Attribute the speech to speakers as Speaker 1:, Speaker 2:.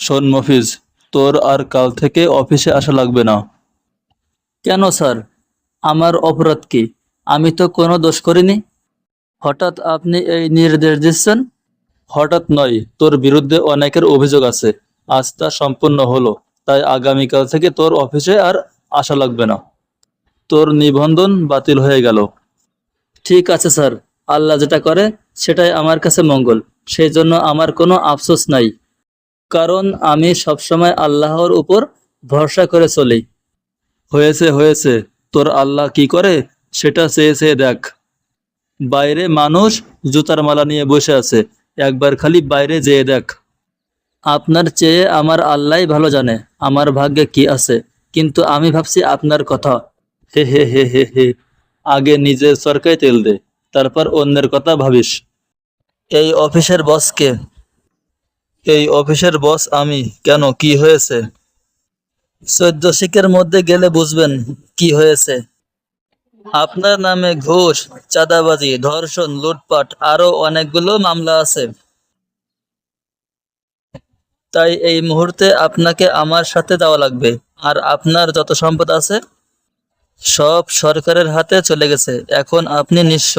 Speaker 1: শোন মফিজ তোর আর কাল থেকে অফিসে আসা লাগবে না।
Speaker 2: কেন স্যার? আমার অপরাধ কি? আমি তো কোনো দোষ করিনি। হঠাৎ আপনি এই নির্দেশ দিচ্ছেন?
Speaker 1: হঠাৎ নয় তোর বিরুদ্ধে অনেকের অভিযোগ আছে। আজ তা সম্পূর্ণ হলো তাই আগামীকাল থেকে তোর অফিসে আর আসা লাগবে না। তোর নিবন্ধন বাতিল হয়ে গেল।
Speaker 2: ঠিক আছে স্যার আল্লাহ যেটা করে সেটাই আমার কাছে মঙ্গল। সেই জন্য আমার কোনো আফসোস নাই। কারণ আমি সবসময় আল্লাহর উপর ভরসা করে চলি।
Speaker 1: হয়েছে হয়েছে। তোর আল্লাহ কি করে? সেটা চেয়ে চেয়ে দেখ। বাইরে মানুষ জুতার মালা নিয়ে বসে আছে। একবার খালি বাইরে যেয়ে দেখ।
Speaker 2: আপনার চেয়ে আমার আল্লাহ ভালো জানে আমার ভাগ্যে কি আছে। কিন্তু আমি ভাবছি আপনার কথা।
Speaker 1: হে হে হে হে হে। আগে নিজের সরকায় তেল দে তারপর অন্যের কথা ভাবিস।
Speaker 2: এই অফিসের বসকে
Speaker 1: এই অফিসের বস আমি, কেন, কি হয়েছে?
Speaker 2: চোদ্দ শিখের মধ্যে গেলে বুঝবেন কি হয়েছে। আপনার নামে ঘুষ, চাঁদাবাজি, ধর্ষণ, লুটপাট, আরও অনেকগুলো মামলা আছে। তাই এই মুহূর্তে আপনাকে আমার সাথে যাওয়া লাগবে। আর আপনার যত সম্পদ আছে, সব সরকারের হাতে চলে গেছে। এখন আপনি নিঃস্ব।